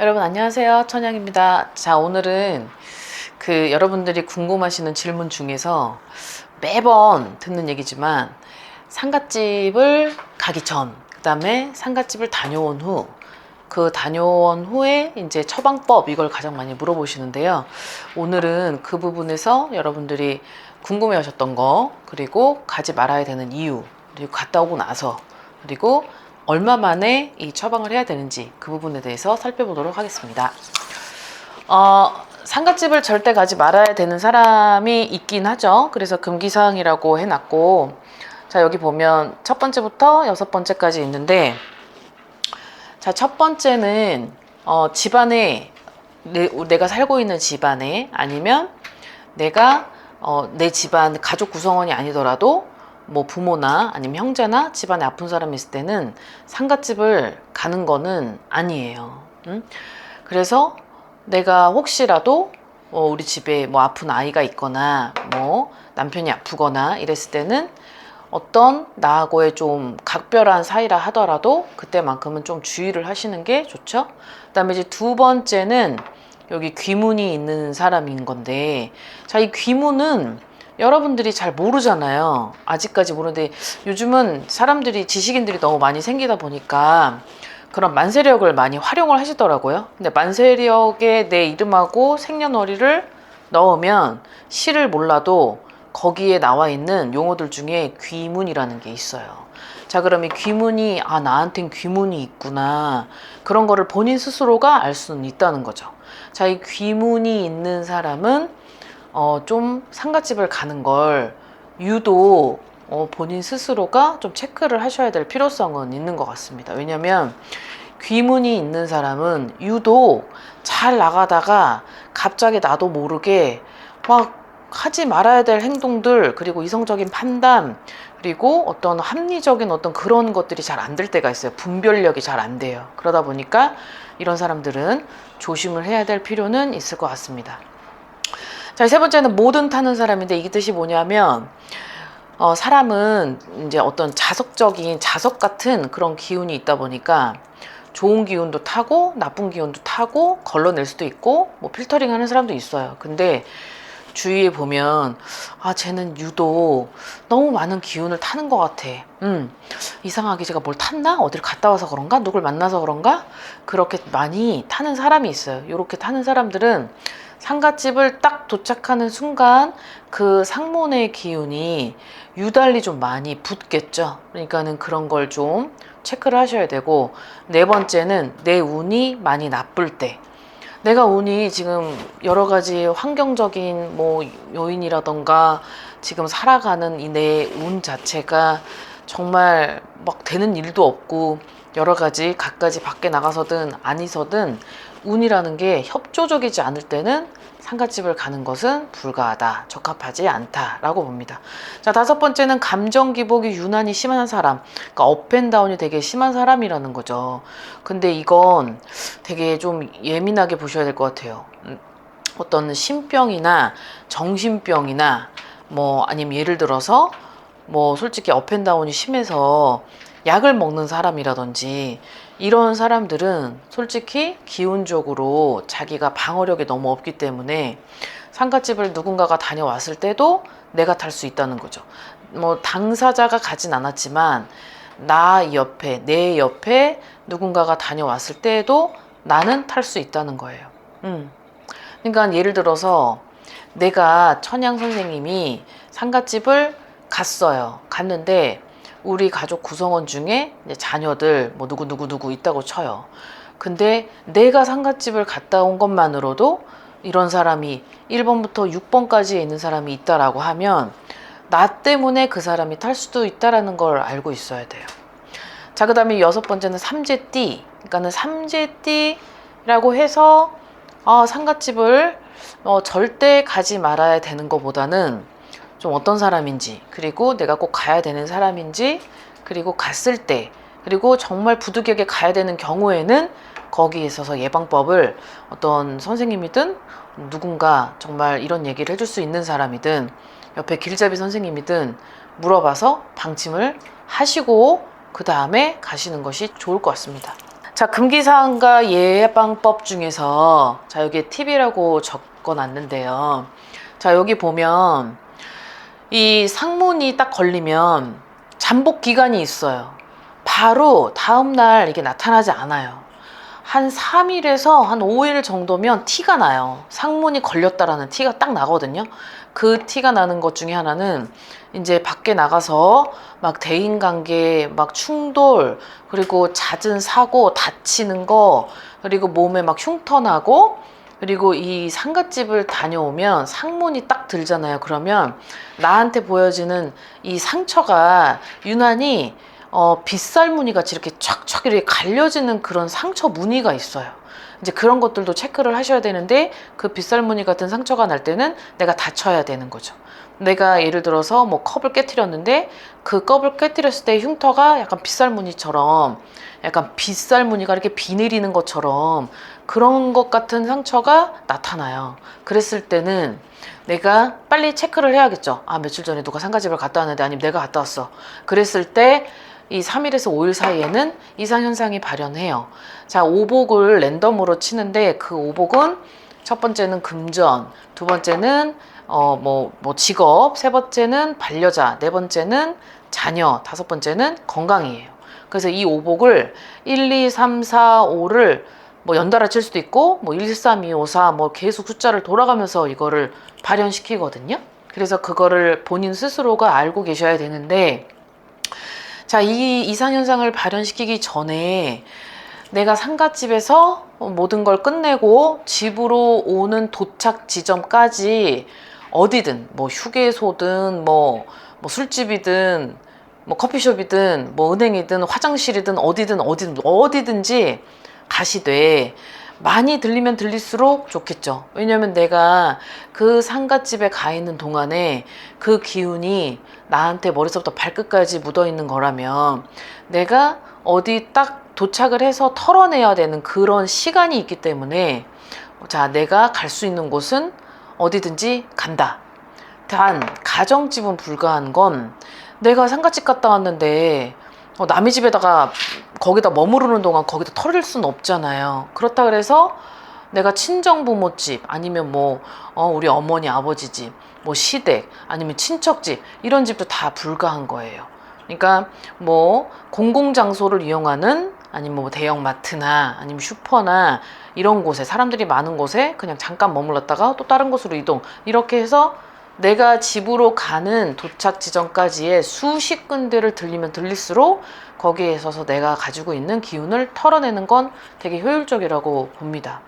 여러분 안녕하세요. 천양입니다. 자 오늘은 그 여러분들이 궁금하시는 질문 중에서 매번 듣는 얘기지만 상갓집을 가기 전 그다음에 상갓집을 다녀온 후 그 다녀온 후에 이제 처방법 이걸 가장 많이 물어보시는데요. 오늘은 그 부분에서 여러분들이 궁금해 하셨던 거 그리고 가지 말아야 되는 이유 그리고 갔다 오고 나서 그리고 얼마 만에 이 처방을 해야 되는지 그 부분에 대해서 살펴보도록 하겠습니다. 어, 상갓집을 절대 가지 말아야 되는 사람이 있긴 하죠. 그래서 금기사항이라고 해놨고, 자, 여기 보면 첫 번째부터 여섯 번째까지 있는데, 자, 첫 번째는, 어, 집안에, 내, 내가 살고 있는 집안에 아니면 내가, 어, 내 집안 가족 구성원이 아니더라도 뭐 부모나 아니면 형제나 집안에 아픈 사람이 있을 때는 상갓집을 가는 거는 아니에요. 응? 그래서 내가 혹시라도 어, 우리 집에 뭐 아픈 아이가 있거나 뭐 남편이 아프거나 이랬을 때는 어떤 나하고의 좀 각별한 사이라 하더라도 그때만큼은 좀 주의를 하시는 게 좋죠. 그다음에 이제 두 번째는 여기 귀문이 있는 사람인 건데 자 이 귀문은 여러분들이 잘 모르잖아요. 아직까지 모르는데 요즘은 사람들이 지식인들이 너무 많이 생기다 보니까 그런 만세력을 많이 활용을 하시더라고요. 근데 만세력에 내 이름하고 생년월일을 넣으면 시를 몰라도 거기에 나와 있는 용어들 중에 귀문이라는 게 있어요. 자, 그럼 이 귀문이, 아, 나한텐 귀문이 있구나. 그런 거를 본인 스스로가 알 수는 있다는 거죠. 자, 이 귀문이 있는 사람은 어, 좀 상갓집을 가는 걸 유독 어, 본인 스스로가 좀 체크를 하셔야 될 필요성은 있는 것 같습니다. 왜냐면 귀문이 있는 사람은 유독 잘 나가다가 갑자기 나도 모르게 막 하지 말아야 될 행동들 그리고 이성적인 판단 그리고 어떤 합리적인 어떤 그런 것들이 잘 안 될 때가 있어요. 분별력이 잘 안 돼요. 그러다 보니까 이런 사람들은 조심을 해야 될 필요는 있을 것 같습니다. 자, 세 번째는 모든 타는 사람인데 이 뜻이 뭐냐면 어, 사람은 이제 어떤 자석적인 자석 같은 그런 기운이 있다 보니까 좋은 기운도 타고 나쁜 기운도 타고 걸러낼 수도 있고 뭐 필터링 하는 사람도 있어요. 근데 주위에 보면 아 쟤는 유독 너무 많은 기운을 타는 것 같아. 음 이상하게 제가 뭘 탔나 어딜 갔다 와서 그런가 누굴 만나서 그런가 그렇게 많이 타는 사람이 있어요. 이렇게 타는 사람들은 상갓집을 딱 도착하는 순간 그 상문의 기운이 유달리 좀 많이 붙겠죠. 그러니까는 그런 걸 좀 체크를 하셔야 되고 네 번째는 내 운이 많이 나쁠 때 내가 운이 지금 여러 가지 환경적인 뭐 요인이라던가 지금 살아가는 이 내 운 자체가 정말 막 되는 일도 없고 여러 가지 갖가지 밖에 나가서든 아니서든 운이라는 게 협조적이지 않을 때는 상갓집을 가는 것은 불가하다, 적합하지 않다라고 봅니다. 자, 다섯 번째는 감정 기복이 유난히 심한 사람, 그러니까 업앤다운이 되게 심한 사람이라는 거죠. 근데 이건 되게 좀 예민하게 보셔야 될 것 같아요. 음, 어떤 신병이나 정신병이나 뭐 아니면 예를 들어서 뭐 솔직히 업앤다운이 심해서 약을 먹는 사람이라든지 이런 사람들은 솔직히 기운적으로 자기가 방어력이 너무 없기 때문에 상가집을 누군가가 다녀왔을 때도 내가 탈 수 있다는 거죠. 뭐 당사자가 가진 않았지만 나 옆에 내 옆에 누군가가 다녀왔을 때에도 나는 탈 수 있다는 거예요. 음. 그러니까 예를 들어서 내가 천양 선생님이 상가집을 갔어요. 갔는데 우리 가족 구성원 중에 자녀들 뭐 누구 누구 누구 있다고 쳐요. 근데 내가 상갓집을 갔다 온 것만으로도 이런 사람이 1번부터 6번까지 있는 사람이 있다라고 하면 나 때문에 그 사람이 탈 수도 있다라는 걸 알고 있어야 돼요. 자, 그 다음에 여섯 번째는 삼재띠. 그러니까는 삼재띠라고 해서 어, 상갓집을 어, 절대 가지 말아야 되는 것보다는 좀 어떤 사람인지 그리고 내가 꼭 가야 되는 사람인지 그리고 갔을 때 그리고 정말 부득이하게 가야 되는 경우에는 거기에 있어서 예방법을 어떤 선생님이든 누군가 정말 이런 얘기를 해줄 수 있는 사람이든 옆에 길잡이 선생님이든 물어봐서 방침을 하시고 그 다음에 가시는 것이 좋을 것 같습니다. 자, 금기사항과 예방법 중에서 자, 여기에 팁이라고 적어 놨는데요. 자, 여기 보면 이 상문이 딱 걸리면 잠복 기간이 있어요. 바로 다음 날 이게 나타나지 않아요. 한 3일에서 한 5일 정도면 티가 나요. 상문이 걸렸다라는 티가 딱 나거든요. 그 티가 나는 것 중에 하나는 이제 밖에 나가서 막 대인 관계, 막 충돌, 그리고 잦은 사고, 다치는 거, 그리고 몸에 막 흉터 나고, 그리고 이 상갓집을 다녀오면 상문이 딱 들잖아요. 그러면 나한테 보여지는 이 상처가 유난히 어, 빗살 무늬 같이 이렇게 촥촥 이렇게 갈려지는 그런 상처 무늬가 있어요. 이제 그런 것들도 체크를 하셔야 되는데 그 빗살 무늬 같은 상처가 날 때는 내가 다쳐야 되는 거죠. 내가 예를 들어서 뭐 컵을 깨뜨렸는데 그 컵을 깨뜨렸을 때 흉터가 약간 빗살 무늬처럼 약간 빗살 무늬가 이렇게 비 내리는 것처럼 그런 것 같은 상처가 나타나요. 그랬을 때는 내가 빨리 체크를 해야겠죠. 아, 며칠 전에 누가 상가집을 갔다 왔는데 아니면 내가 갔다 왔어. 그랬을 때 이 3일에서 5일 사이에는 이상 현상이 발현해요. 자, 오복을 랜덤으로 치는데 그 오복은 첫 번째는 금전, 두 번째는 어, 뭐, 뭐 직업, 세 번째는 반려자, 네 번째는 자녀, 다섯 번째는 건강이에요. 그래서 이 오복을 1, 2, 3, 4, 5를 뭐 연달아 칠 수도 있고 뭐 1, 3, 2, 5, 4 뭐 계속 숫자를 돌아가면서 이거를 발현시키거든요. 그래서 그거를 본인 스스로가 알고 계셔야 되는데 자, 이 이상현상을 발현시키기 전에 내가 상가집에서 모든 걸 끝내고 집으로 오는 도착 지점까지 어디든 뭐 휴게소든 뭐, 뭐 술집이든 뭐 커피숍이든 뭐 은행이든 화장실이든 어디든 어디든 어디든지 가시되 많이 들리면 들릴수록 좋겠죠. 왜냐면 내가 그 상갓집에 가 있는 동안에 그 기운이 나한테 머리서부터 발끝까지 묻어 있는 거라면 내가 어디 딱 도착을 해서 털어내야 되는 그런 시간이 있기 때문에 자, 내가 갈 수 있는 곳은 어디든지 간다. 단, 가정집은 불가한 건 내가 상갓집 갔다 왔는데 어, 남의 집에다가 거기다 머무르는 동안 거기다 털릴 수는 없잖아요. 그렇다 그래서 내가 친정 부모 집 아니면 뭐 어, 우리 어머니 아버지 집, 뭐 시댁 아니면 친척 집 이런 집도 다 불가한 거예요. 그러니까 뭐 공공 장소를 이용하는 아니면 뭐 대형 마트나 아니면 슈퍼나 이런 곳에 사람들이 많은 곳에 그냥 잠깐 머물렀다가 또 다른 곳으로 이동 이렇게 해서 내가 집으로 가는 도착 지점까지의 수십 군데를 들리면 들릴수록 거기에 있어서 내가 가지고 있는 기운을 털어내는 건 되게 효율적이라고 봅니다.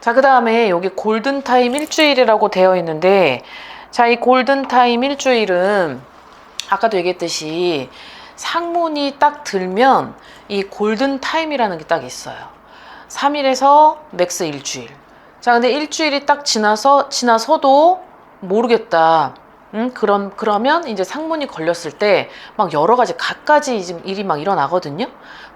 자, 그 다음에 여기 골든타임 일주일이라고 되어 있는데, 자, 이 골든타임 일주일은 아까도 얘기했듯이 상문이 딱 들면 이 골든타임이라는 게 딱 있어요. 3일에서 맥스 일주일. 자, 근데 일주일이 딱 지나서, 지나서도 모르겠다. 음, 그런, 그러면 이제 상문이 걸렸을 때 막 여러 가지, 갖가지 일이 막 일어나거든요.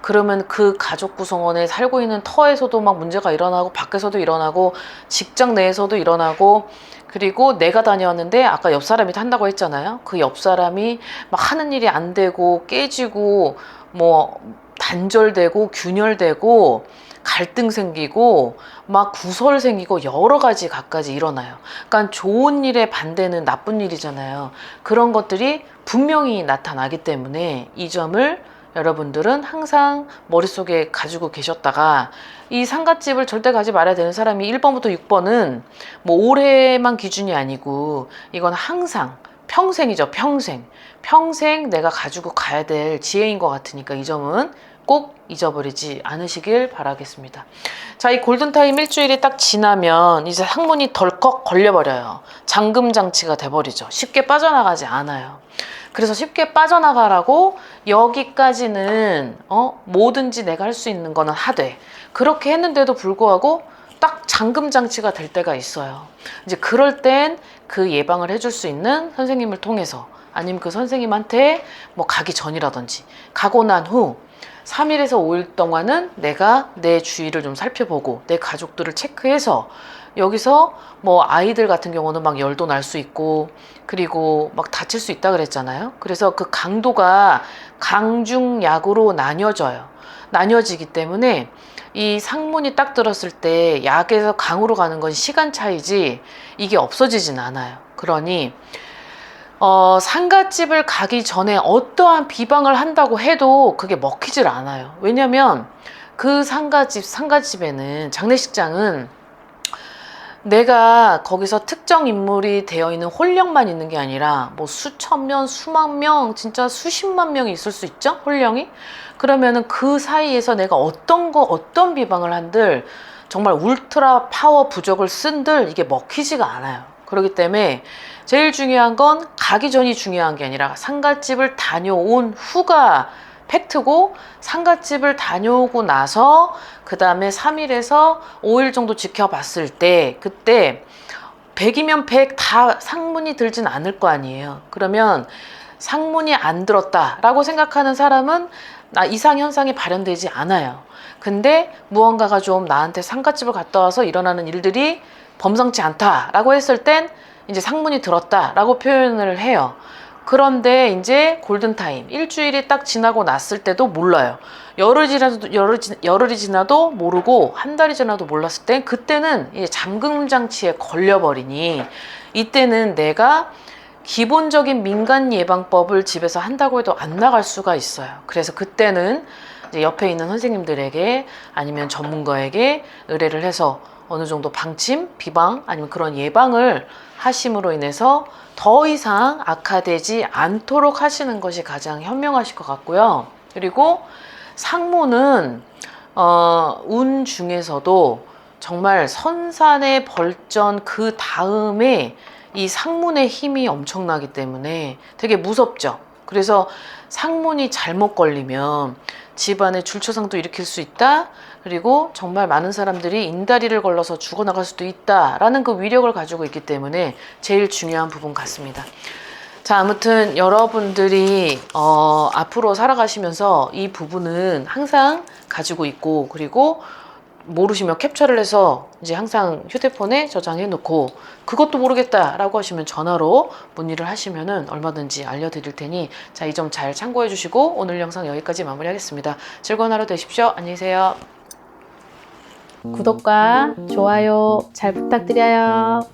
그러면 그 가족 구성원에 살고 있는 터에서도 막 문제가 일어나고, 밖에서도 일어나고, 직장 내에서도 일어나고, 그리고 내가 다녀왔는데 아까 옆 사람이 한다고 했잖아요. 그 옆 사람이 막 하는 일이 안 되고, 깨지고, 뭐, 단절되고, 균열되고, 갈등 생기고 막 구설 생기고 여러 가지 갖가지 일어나요. 그러니까 좋은 일의 반대는 나쁜 일이잖아요. 그런 것들이 분명히 나타나기 때문에 이 점을 여러분들은 항상 머릿속에 가지고 계셨다가 이 상갓집을 절대 가지 말아야 되는 사람이 1번부터 6번은 뭐 올해만 기준이 아니고 이건 항상 평생이죠. 평생. 평생 내가 가지고 가야 될 지혜인 것 같으니까 이 점은 꼭 잊어버리지 않으시길 바라겠습니다. 자, 이 골든타임 일주일이 딱 지나면 이제 항문이 덜컥 걸려버려요. 잠금 장치가 돼버리죠. 쉽게 빠져나가지 않아요. 그래서 쉽게 빠져나가라고 여기까지는 어 뭐든지 내가 할 수 있는 거는 하되 그렇게 했는데도 불구하고 딱 잠금 장치가 될 때가 있어요. 이제 그럴 땐 그 예방을 해줄 수 있는 선생님을 통해서 아니면 그 선생님한테 뭐 가기 전이라든지 가고 난 후 3일에서 5일 동안은 내가 내 주위를 좀 살펴보고 내 가족들을 체크해서 여기서 뭐 아이들 같은 경우는 막 열도 날 수 있고 그리고 막 다칠 수 있다 그랬잖아요. 그래서 그 강도가 강중약으로 나뉘어져요. 나뉘어지기 때문에 이 상문이 딱 들었을 때 약에서 강으로 가는 건 시간 차이지 이게 없어지진 않아요. 그러니 어, 상가집을 가기 전에 어떠한 비방을 한다고 해도 그게 먹히질 않아요. 왜냐면 그 상가집, 상가집에는, 장례식장은 내가 거기서 특정 인물이 되어 있는 홀령만 있는 게 아니라 뭐 수천 명, 수만 명, 진짜 수십만 명이 있을 수 있죠? 홀령이? 그러면은 그 사이에서 내가 어떤 거, 어떤 비방을 한들 정말 울트라 파워 부적을 쓴들 이게 먹히지가 않아요. 그렇기 때문에 제일 중요한 건 가기 전이 중요한 게 아니라 상가집을 다녀온 후가 팩트고 상가집을 다녀오고 나서 그 다음에 3일에서 5일 정도 지켜봤을 때 그때 100이면 100 다 상문이 들진 않을 거 아니에요. 그러면 상문이 안 들었다라고 생각하는 사람은 나 이상 현상이 발현되지 않아요. 근데 무언가가 좀 나한테 상가집을 갔다 와서 일어나는 일들이 범상치 않다라고 했을 땐 이제 상문이 들었다라고 표현을 해요. 그런데 이제 골든타임 일주일이 딱 지나고 났을 때도 몰라요. 열흘이 지나도 열흘, 지- 열흘이 지나도 모르고 한 달이 지나도 몰랐을 땐 그때는 이제 잠금 장치에 걸려버리니 이때는 내가 기본적인 민간 예방법을 집에서 한다고 해도 안 나갈 수가 있어요. 그래서 그때는 이제 옆에 있는 선생님들에게 아니면 전문가에게 의뢰를 해서 어느 정도 방침, 비방 아니면 그런 예방을 하심으로 인해서 더 이상 악화되지 않도록 하시는 것이 가장 현명하실 것 같고요. 그리고 상무는 어, 운 중에서도 정말 선산의 벌전 그 다음에 이 상문의 힘이 엄청나기 때문에 되게 무섭죠. 그래서 상문이 잘못 걸리면 집안에 줄초상도 일으킬 수 있다. 그리고 정말 많은 사람들이 인다리를 걸러서 죽어나갈 수도 있다라는 그 위력을 가지고 있기 때문에 제일 중요한 부분 같습니다. 자, 아무튼 여러분들이 어, 앞으로 살아가시면서 이 부분은 항상 가지고 있고 그리고 모르시면 캡처를 해서 이제 항상 휴대폰에 저장해 놓고 그것도 모르겠다라고 하시면 전화로 문의를 하시면은 얼마든지 알려드릴 테니 자, 이 점 잘 참고해 주시고 오늘 영상 여기까지 마무리하겠습니다. 즐거운 하루 되십시오. 안녕히 계세요. 구독과 좋아요 잘 부탁드려요.